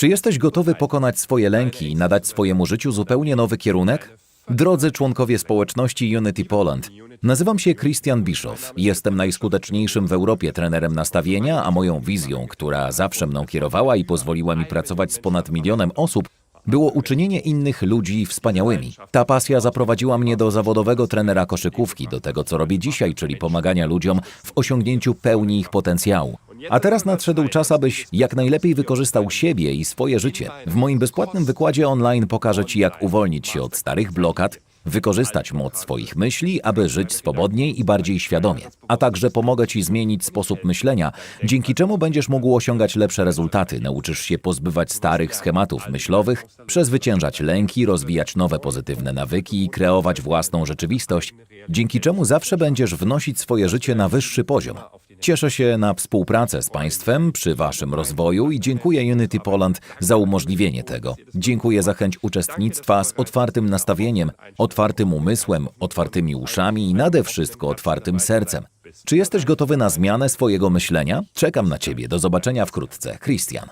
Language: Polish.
Czy jesteś gotowy pokonać swoje lęki i nadać swojemu życiu zupełnie nowy kierunek? Drodzy członkowie społeczności Unity Poland, nazywam się Christian Bischoff. Jestem najskuteczniejszym w Europie trenerem nastawienia, a moją wizją, która zawsze mną kierowała i pozwoliła mi pracować z ponad milionem osób, było uczynienie innych ludzi wspaniałymi. Ta pasja zaprowadziła mnie do zawodowego trenera koszykówki, do tego co robię dzisiaj, czyli pomagania ludziom w osiągnięciu pełni ich potencjału. A teraz nadszedł czas, abyś jak najlepiej wykorzystał siebie i swoje życie. W moim bezpłatnym wykładzie online pokażę Ci, jak uwolnić się od starych blokad, wykorzystać moc swoich myśli, aby żyć swobodniej i bardziej świadomie. A także pomogę Ci zmienić sposób myślenia, dzięki czemu będziesz mógł osiągać lepsze rezultaty, nauczysz się pozbywać starych schematów myślowych, przezwyciężać lęki, rozwijać nowe pozytywne nawyki i kreować własną rzeczywistość, dzięki czemu zawsze będziesz wnosić swoje życie na wyższy poziom. Cieszę się na współpracę z Państwem przy Waszym rozwoju i dziękuję Unity Poland za umożliwienie tego. Dziękuję za chęć uczestnictwa z otwartym nastawieniem, otwartym umysłem, otwartymi uszami i nade wszystko otwartym sercem. Czy jesteś gotowy na zmianę swojego myślenia? Czekam na Ciebie. Do zobaczenia wkrótce. Christian.